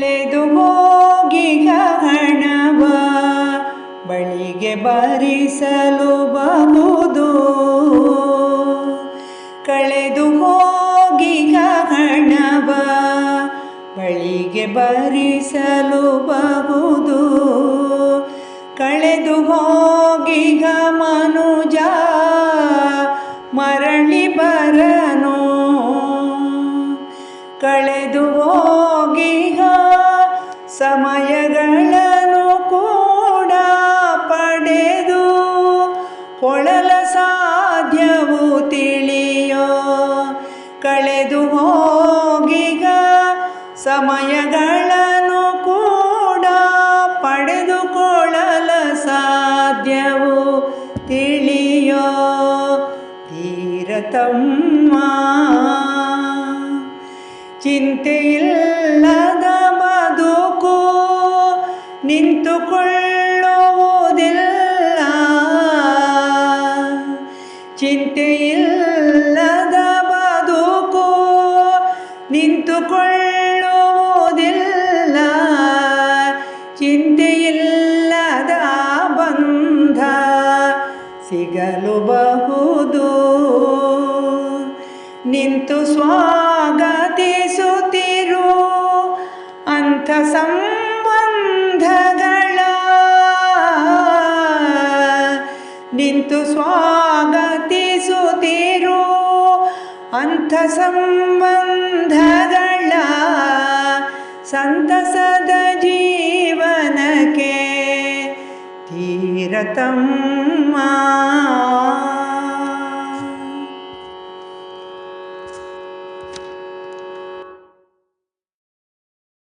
ಕಳೆದು ಹೋಗಿ ಹಣವ ಬಳಿಗೆ ಬರಿಸಲು ಬಹುದು ಕಳೆದು ಹೋಗಿ ಹಣವ ಬಳಿಗೆ ಬರಿಸಲು ಬಹುದು ಕಳೆದು ಹೋಗಿ ಮನುಜ ಸಮಯಗಳನ್ನು ಕೂಡ ಪಡೆದು ಕೊಳಲ ಸಾಧ್ಯವು ತಿಳಿಯೋ. ಕಳೆದು ಹೋಗಿಗ ಸಮಯಗಳನ್ನು ಕೂಡ ಪಡೆದುಕೊಳ್ಳಲ ಸಾಧ್ಯವು ತಿಳಿಯೋ. ತೀರತಮ್ಮ ಚಿಂತೆಯಿಲ್ಲದ ಚಿಂತೆಯಿಲ್ಲದ ಬದುಕು ನಿಂತುಕೊಳ್ಳುವುದಿಲ್ಲ. ಚಿಂತೆಯಿಲ್ಲದ ಬಂಧ ಸಿಗಲು ಬಹುದು ನಿಂತು ಸ್ವಾಗತಿಸುತ್ತಿರು ಅಂಥ ಸಂಬಂಧಗಳ ಸಂಬಂಧಗಳ ಸಂತಸದ ಜೀವನಕ್ಕೆ ತೀರತಮ್ಮ